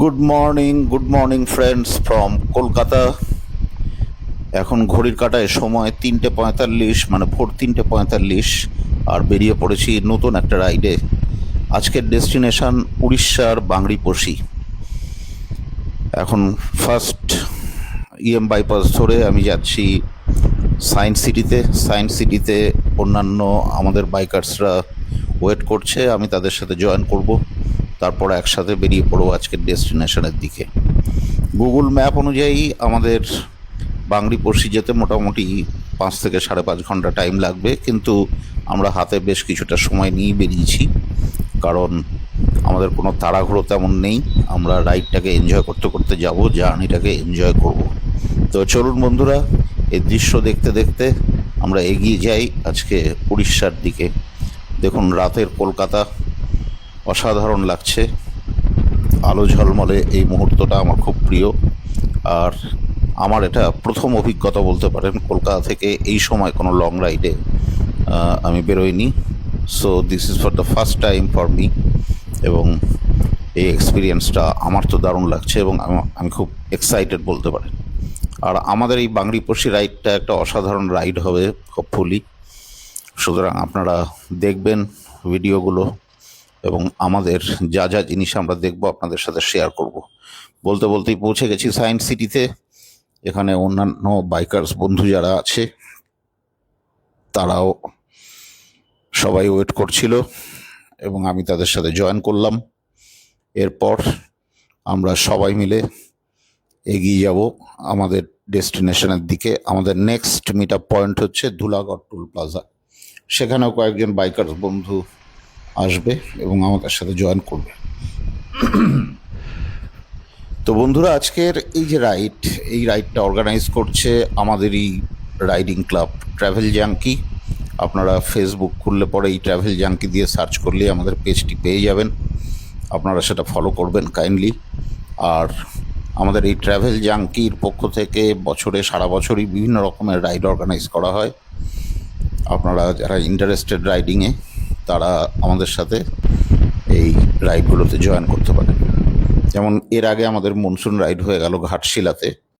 Good morning good morning friends from Kolkata এখন ঘড়ির কাটায় সময় তিনটে পঁয়তাল্লিশ মানে ভোর তিনটে পঁয়তাল্লিশ, আর বেরিয়ে পড়েছি নতুন একটা রাইডে আজকের ডেস্টিনেশন উড়িষ্যার বাংরিপোষি এখন ফার্স্ট ইএম বাইপাস ধরে আমি যাচ্ছি সায়েন্স সিটিতে সায়েন্স সিটিতে অন্যান্য আমাদের বাইকার্সরা ওয়েট করছে, আমি তাদের সাথে জয়েন করব। তারপর একসাথে বেরিয়ে পড়ব আজকের ডেস্টিনেশনের দিকে। গুগল ম্যাপ অনুযায়ী আমাদের বাংরিপোষি যেতে মোটামুটি পাঁচ থেকে সাড়ে পাঁচ ঘণ্টা টাইম লাগবে, কিন্তু আমরা হাতে বেশ কিছুটা সময় নিয়েই বেরিয়েছি, কারণ আমাদের কোনো তাড়াহুড়ো তেমন নেই। আমরা রাইডটাকে এনজয় করতে করতে যাব, জার্নিটাকে এনজয় করব। তো চলুন বন্ধুরা, এই দৃশ্য দেখতে দেখতে আমরা এগিয়ে যাই আজকে উড়িষ্যার দিকে। দেখুন, রাতের কলকাতা অসাধারণ লাগছে। আলো ঝলমলে এই মুহূর্তটা আমার খুব প্রিয়। আর আমার এটা প্রথম অভিজ্ঞতা বলতে পারেন, কলকাতা থেকে এই সময় কোনো লং রাইডে আমি বেরোইনি। So this is for the first time for me এবং এই এক্সপিরিয়েন্সটা আমার তো দারুণ লাগছে এবং আমি খুব এক্সাইটেড বলতে পারেন। আর আমাদের এই বাংরিপোষি রাইডটা একটা অসাধারণ রাইড হবে হোপফুলি সুতরাং আপনারা দেখবেন ভিডিওগুলো এবং আমাদের যা যা জিনিস আমরা দেখব, আপনাদের সাথে শেয়ার করব। বলতে বলতেই পৌঁছে গেছি সায়েন্স সিটিতে এখানে অন্যান্য বাইকার্স বন্ধু যারা আছে, তারাও সবাই ওয়েট করছিল এবং আমি তাদের সাথে জয়েন করলাম। এরপর আমরা সবাই মিলে এগিয়ে যাব আমাদের ডেস্টিনেশনের দিকে। আমাদের নেক্সট মিট আপ পয়েন্ট হচ্ছে ধুলাগড় টুল প্লাজা সেখানেও কয়েকজন বাইকার্স বন্ধু আসবে এবং আমাদের সাথে জয়েন করবে। তো বন্ধুরা, আজকের এই যে রাইড এই রাইডটা অর্গানাইজ করছে আমাদেরই রাইডিং ক্লাব ট্রাভেল জাঙ্কি আপনারা ফেসবুক খুললে পরে এই ট্রাভেল জাঙ্কি দিয়ে সার্চ করলেই আমাদের পেজটি পেয়ে যাবেন। আপনারা সেটা ফলো করবেন কাইন্ডলি আর আমাদের এই ট্রাভেল জাঙ্কির পক্ষ থেকে বছরে, সারা বছরই বিভিন্ন রকমের রাইড অর্গানাইজ করা হয়। আপনারা যারা ইন্টারেস্টেড রাইডিংয়ে তারা আমাদের সাথে এই রাইডগুলোতে জয়েন করতে পারে। যেমন এর আগে আমাদের মনসুন রাইড হয়ে গেল ঘাটশিলাতে।